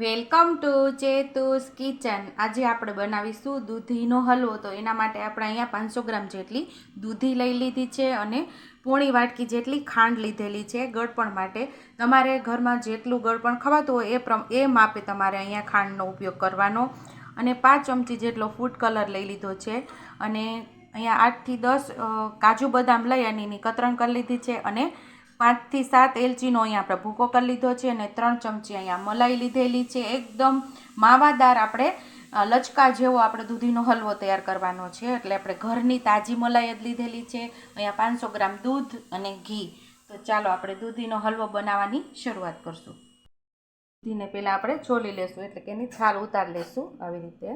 Welcome to ચેતુસ kitchen. આજે આપણે બનાવીશું દૂધીનો હલવો. તો એના માટે આપણે અહીંયા પાંચસો ગ્રામ જેટલી દૂધી લઈ લીધી છે અને પોણી વાટકી જેટલી ખાંડ લીધેલી છે ગળપણ માટે. તમારે ઘરમાં જેટલું ગળપણ ખવાતું હોય એ એ માપે તમારે અહીંયા ખાંડનો ઉપયોગ કરવાનો. અને પાંચ ચમચી જેટલો ફૂડ કલર લઈ લીધો છે. અને અહીંયા આઠથી દસ કાજુ બદામ લઈ અને એની કતરણ કરી લીધી છે અને પાંચથી સાત એલચીનો અહીંયા આપણે ભૂકો કરી લીધો છે અને ત્રણ ચમચી અહીંયા મલાઈ લીધેલી છે. એકદમ માવાદાર આપણે લચકા જેવો આપણે દૂધીનો હલવો તૈયાર કરવાનો છે. એટલે આપણે ઘરની તાજી મલાઈ જ લીધેલી છે. અહીંયા પાંચસો ગ્રામ દૂધ અને ઘી. તો ચાલો આપણે દૂધીનો હલવો બનાવવાની શરૂઆત કરશું. દૂધીને પહેલાં આપણે છોલી લેશું. એટલે કે એની છાલ ઉતાર લેશું. આવી રીતે.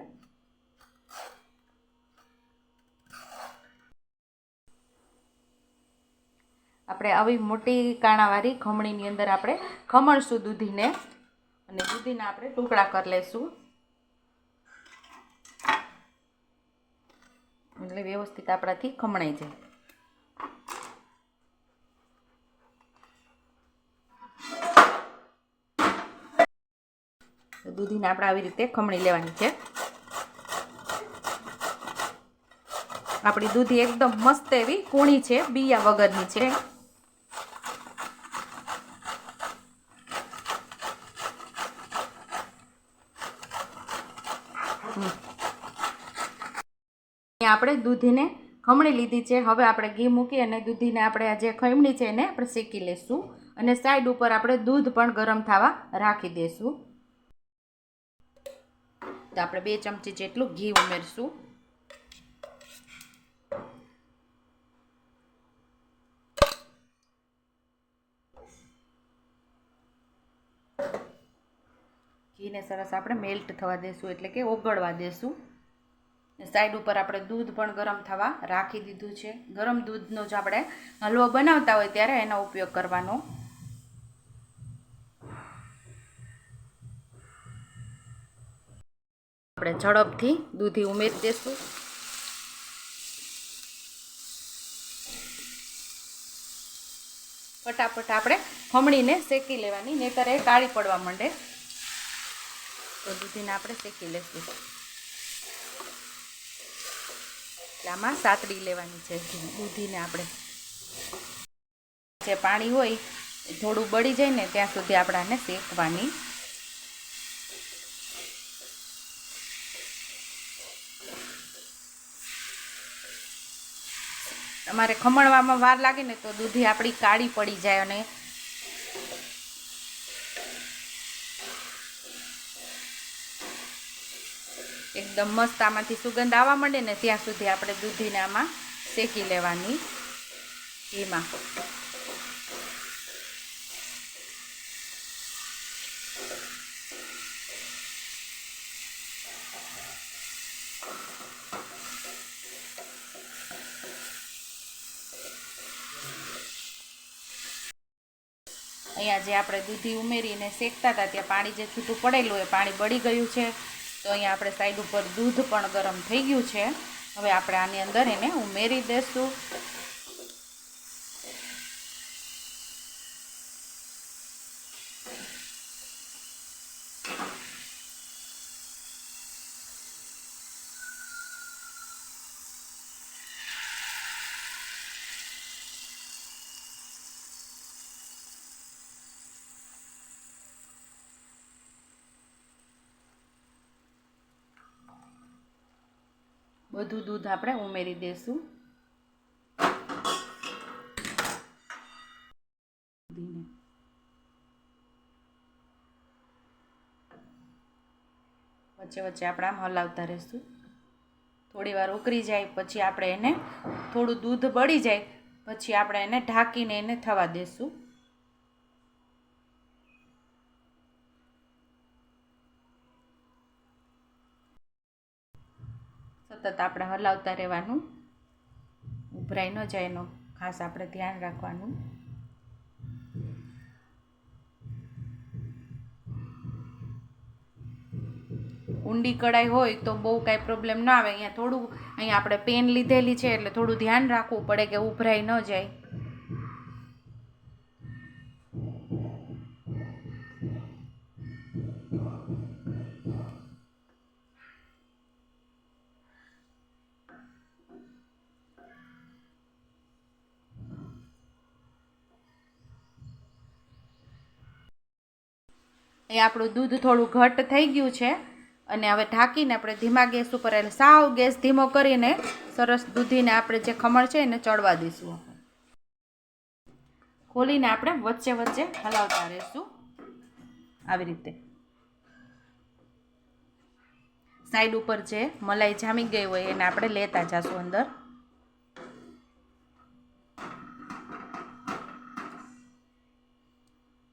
આપણે આવી મોટી કાણાવાળી ખમણીની અંદર આપણે ખમણશું દૂધીને અને દૂધીના આપણે ટુકડા કરી લઈશું. એટલે વ્યવસ્થિત આપણાથી ખમણાઈ જાય. દૂધીને આપણે આવી રીતે ખમણી લેવાની છે. આપણી દૂધી એકદમ મસ્ત એવી કૂણી છે, બિયા વગરની છે. આપણે દૂધીને ખમણી લીધી છે. હવે આપણે ઘી મૂકી અને દૂધીને આપણે આ જે ખમણી છે એને આપણે શેકી લેશું અને સાઈડ ઉપર આપણે દૂધ પણ ગરમ થવા રાખી દઈશું તો આપણે બે ચમચી જેટલું ઘી ઉમેરશું. ઘીને સરસ આપણે મેલ્ટ થવા દેશું એટલે કે ઓગળવા દેશું. સાઈડ ઉપર આપણે દૂધ પણ ગરમ થવા રાખી દીધું છે. ગરમ દૂધનો જ આપણે હલવો બનાવતા હોય ત્યારે એનો ઉપયોગ કરવાનો. આપણે ઝડપથી દૂધી ઉમેરી દઈશું ફટાફટ આપણે ખમણીને શેકી લેવાની, નહીતર એ કાળી પડવા માંડે. તો દૂધીને આપણે શેકી લઈશું એટલે સાતડી લેવાની છે. દૂધીને આપણે જે પાણી હોય, થોડું બળી જાય ને ત્યાં સુધી આપણાને શેકવાની. તમારે ખમણવામાં વાર લાગે ને તો દૂધી આપણી કાળી પડી જાય અને એકદમ મસ્ત આમાંથી સુગંધ આવવા માંડે ને ત્યાં સુધી આપણે દૂધીને આમાં શેકી લેવાની. ઘીમાં અહીંયા જે આપણે દૂધી ઉમેરીને શેકતા હતા, ત્યાં પાણી જે છૂટું પડેલું એ પાણી બળી ગયું છે. તો અહીંયા આપણે સાઈડ ઉપર દૂધ પણ ગરમ થઈ ગયું છે. હવે આપણે આની અંદર એને ઉમેરી દઈશું બધું દૂધ આપણે ઉમેરી દઈશું વચ્ચે વચ્ચે આપણે આમ હલાવતા રહીશું. થોડી વાર ઉકળી જાય, પછી આપણે એને થોડું દૂધ બળી જાય, પછી આપણે એને ઢાંકીને એને થવા દઈશું સતત આપણે હલાવતા રહેવાનું. ઉભરાઈ ન જાય એનો ખાસ આપણે ધ્યાન રાખવાનું. ઊંડી કઢાઈ હોય તો બહુ કાંઈ પ્રોબ્લેમ ના આવે. અહીંયા થોડું, અહીંયા આપણે પેન લીધેલી છે એટલે થોડું ધ્યાન રાખવું પડે કે ઉભરાઈ ન જાય. એ આપણું દૂધ થોડું ઘટ થઈ ગયું છે અને હવે ઢાંકીને આપણે ધીમા ગેસ ઉપર એટલે સાવ ગેસ ધીમો કરીને સરસ દૂધીને આપણે જે ખમણ છે એને ચડવા દઈશું ખોલીને આપણે વચ્ચે વચ્ચે હલાવતા રહીશું. આવી રીતે. સાઈડ ઉપર જે મલાઈ જામી ગઈ હોય એને આપણે લેતા જઈશું અંદર.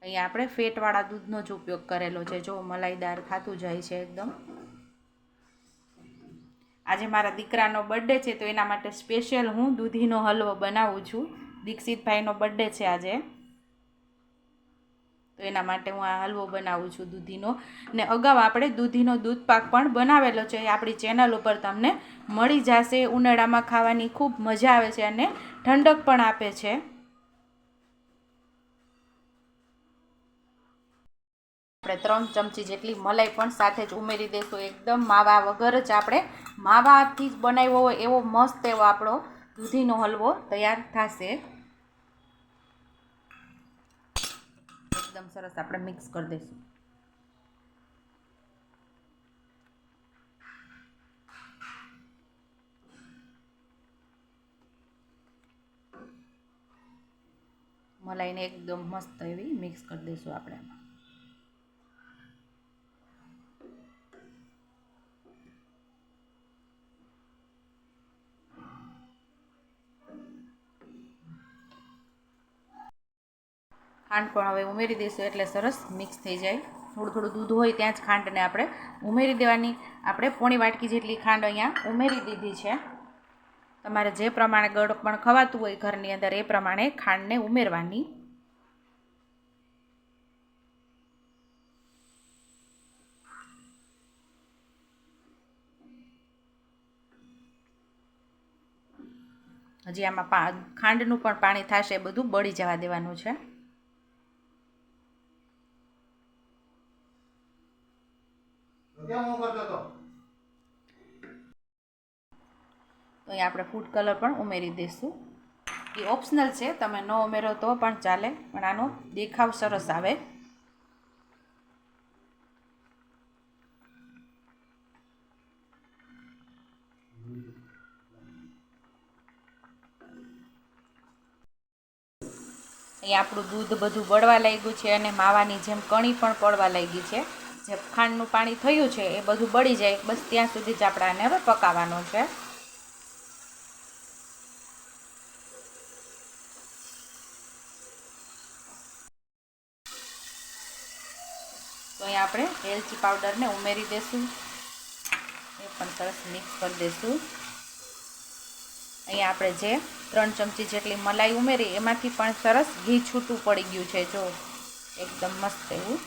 અહીંયા આપણે ફેટવાળા દૂધનો જ ઉપયોગ કરેલો છે. જો મલાઈદાર ખાતું જાય છે એકદમ. આજે મારા દીકરાનો બર્થડે છે, તો એના માટે સ્પેશિયલ હું દૂધીનો હલવો બનાવું છું. દીક્ષિતભાઈનો બર્થડે છે આજે. તો એના માટે હું આ હલવો બનાવું છું દૂધીનો. ને અગાઉ આપણે દૂધીનો દૂધપાક પણ બનાવેલો છે. એ આપણી ચેનલ ઉપર તમને મળી જશે. ઉનાળામાં ખાવાની ખૂબ મજા આવે છે અને ઠંડક પણ આપે છે. આપણે ત્રણ ચમચી જેટલી મલાઈ પણ સાથે જ ઉમેરી દઈશું. એકદમ માવા વગર જ આપણે માવાથી જ બનાવ્યો હોય એવો મસ્ત એવો આપણો દૂધીનો હલવો તૈયાર થશે. એકદમ સરસ આપણે મિક્સ કરી દઈશું. મલાઈને એકદમ મસ્ત એવી મિક્સ કરી દઈશું આપણે. ખાંડ પણ હવે ઉમેરી દઈશું એટલે સરસ મિક્સ થઈ જાય. થોડું થોડું દૂધ હોય ત્યાં જ ખાંડને આપણે ઉમેરી દેવાની. આપણે પોણી વાટકી જેટલી ખાંડ અહીંયા ઉમેરી દીધી છે. તમારે જે પ્રમાણે ગળ પણ ખવાતું હોય ઘરની અંદર એ પ્રમાણે ખાંડને ઉમેરવાની. હજી આમાં ખાંડનું પણ પાણી થશે, બધું બળી જવા દેવાનું છે કેમ હું કરતો હતો તો અહીં આપણે ફૂડ કલર પણ ઉમેરી દઈશું. એ ઓપ્શનલ છે, તમે ન ઉમેરો તો પણ ચાલે, પણ આનો દેખાવ સરસ આવે. અહીં આપણું દૂધ બધું બળવા લાગ્યું છે અને માવાની જેમ કણી પણ પડવા લાગી છે. જે ખાંડનું પાણી થયું છે, એ બધું બળી જાય, બસ ત્યાં સુધી જ આપણે આને હવે પકાવવાનું છે. તો અહીં આપણે એલચી પાવડરને ઉમેરી દઈશું એ પણ સરસ મિક્સ કરી દઈશું અહીંયા આપણે જે ત્રણ ચમચી જેટલી મલાઈ ઉમેરી, એમાંથી પણ સરસ ઘી છૂટું પડી ગયું છે, જો. એકદમ મસ્ત એવું.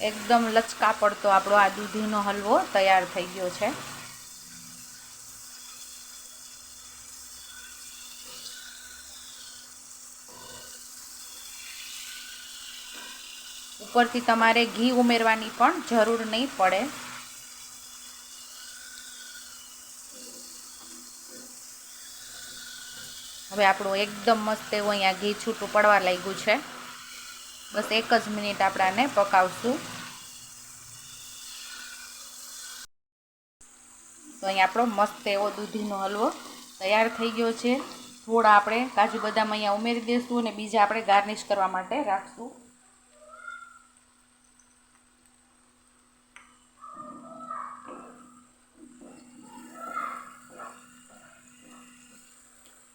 એકદમ લચકા પડતો આપણો આ દૂધીનો હલવો તૈયાર થઈ ગયો છે. ઉપરથી તમારે ઘી ઉમેરવાની પણ જરૂર નહીં પડે. હવે આપણું એકદમ મસ્ત એવું અહીંયા ઘી છૂટું પડવા લાગ્યું છે. બસ એક જ મિનિટ આપણાને પકાવશું. તો અહીં આપણો મસ્ત એવો દૂધીનો હલવો તૈયાર થઈ ગયો છે. થોડા આપણે કાજુ બદામ અહીંયા ઉમેરી દઈશું અને બીજા આપણે ગાર્નિશ કરવા માટે રાખશું.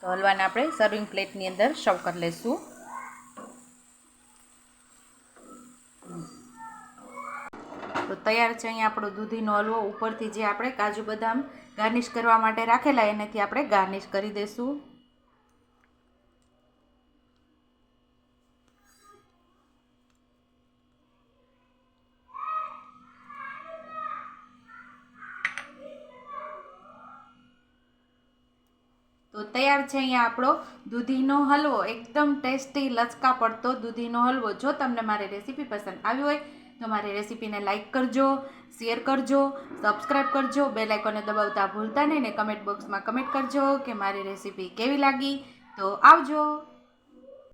તો હલવાને આપણે સર્વિંગ પ્લેટની અંદર સર્વ કરી લઈશું તો તૈયાર છે અહીંયા આપણો દૂધીનો હલવો. ઉપરથી જે આપણે કાજુ બદામ ગાર્નિશ કરવા માટે રાખેલા, એનાથી આપણે ગાર્નિશ કરી દઈશું તો તૈયાર છે અહીંયા આપણો દૂધીનો હલવો. એકદમ ટેસ્ટી લચકા પડતો દૂધીનો હલવો. જો તમને મારી રેસીપી પસંદ આવી હોય તો મારી રેસીપીને લાઇક કરજો, શેર કરજો સબસ્ક્રાઈબ કરજો બે લાઇકોને દબાવતા ભૂલતા નહીં ને કમેન્ટ બોક્સમાં કમેન્ટ કરજો કે મારી રેસીપી કેવી લાગી. તો આવજો.